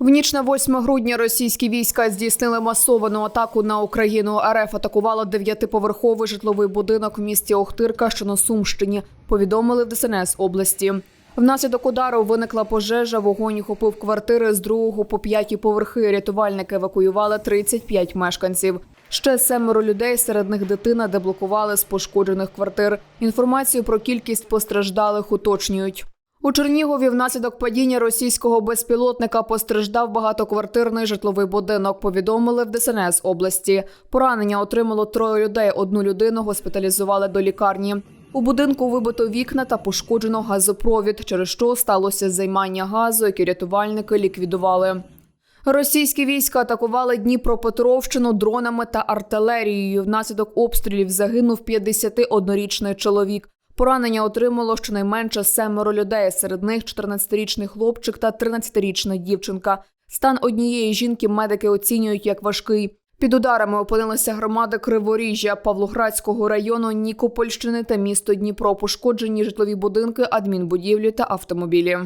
В ніч на 8 грудня російські війська здійснили масовану атаку на Україну. РФ атакувала дев'ятиповерховий житловий будинок в місті Охтирка, що на Сумщині. Повідомили в ДСНС області. Внаслідок удару виникла пожежа. Вогонь охопив квартири з другого по п'яті поверхи. Рятувальники евакуювали 35 мешканців. Ще семеро людей, серед них дитина, деблокували з пошкоджених квартир. Інформацію про кількість постраждалих уточнюють. У Чернігові внаслідок падіння російського безпілотника постраждав багатоквартирний житловий будинок. Повідомили в ДСНС області. Поранення отримало троє людей. Одну людину госпіталізували до лікарні. У будинку вибито вікна та пошкоджено газопровід, через що сталося займання газу, які рятувальники ліквідували. Російські війська атакували Дніпропетровщину дронами та артилерією. Внаслідок обстрілів загинув 51-річний чоловік. Поранення отримало щонайменше семеро людей. Серед них 14-річний хлопчик та 13-річна дівчинка. Стан однієї жінки медики оцінюють як важкий. Під ударами опинилися громади Криворіжжя, Павлоградського району, Нікопольщини та місто Дніпро. Пошкоджені житлові будинки, адмінбудівлі та автомобілі.